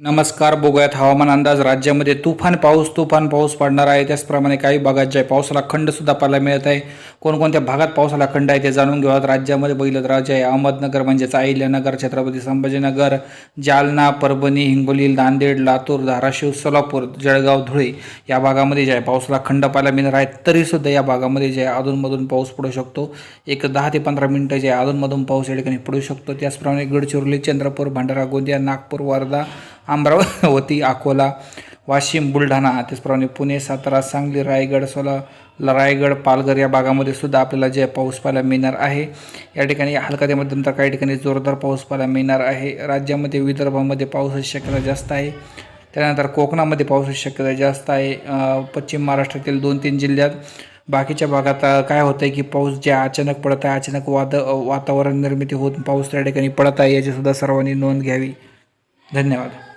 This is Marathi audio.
नमस्कार बघूयात हवामान अंदाज. राज्यामध्ये तुफान पाऊस तुफान पाऊस पडणार आहे. त्याचप्रमाणे काही भागात जे आहे पावसाला खंडसुद्धा पाहायला मिळत आहे. कोणकोणत्या भागात पावसाला खंड आहे ते जाणून घेऊयात. राज्यामध्ये बघितलं तर राज्य आहे अहमदनगर म्हणजेच अहिल्यानगर छत्रपती संभाजीनगर जालना परभणी हिंगोली नांदेड लातूर धाराशिव सोलापूर जळगाव धुळे या भागामध्ये जे आहे पावसाला खंड पाहायला मिळणार आहे तरीसुद्धा या भागामध्ये जे आहे अधूनमधून पाऊस पडू शकतो. एक दहा ते पंधरा मिनटं जे आहे अधूनमधून पाऊस या ठिकाणी पडू शकतो. त्याचप्रमाणे गडचिरोली चंद्रपूर भंडारा गोंदिया नागपूर वर्धा अमरावती अकोला वाशिम बुलढाणा त्याचप्रमाणे पुणे सातारा सांगली रायगड सोला रायगड पालघर या भागामध्ये सुद्धा आपल्याला जे पाऊस पाहायला मिळणार आहे या ठिकाणी हलका ते मध्यम तर काही ठिकाणी जोरदार पाऊस पाहायला मिळणार आहे. राज्यामध्ये विदर्भामध्ये पावसाची शक्यता जास्त आहे. त्यानंतर कोकणामध्ये पावसाची शक्यता जास्त आहे. पश्चिम महाराष्ट्रातील दोन तीन जिल्ह्यात. बाकीच्या भागात काय होतं आहे की पाऊस जे अचानक पडत आहे अचानक वाद वातावरण निर्मिती होत पाऊस त्या ठिकाणी पडत आहे याची सुद्धा सर्वांनी नोंद घ्यावी. धन्यवाद.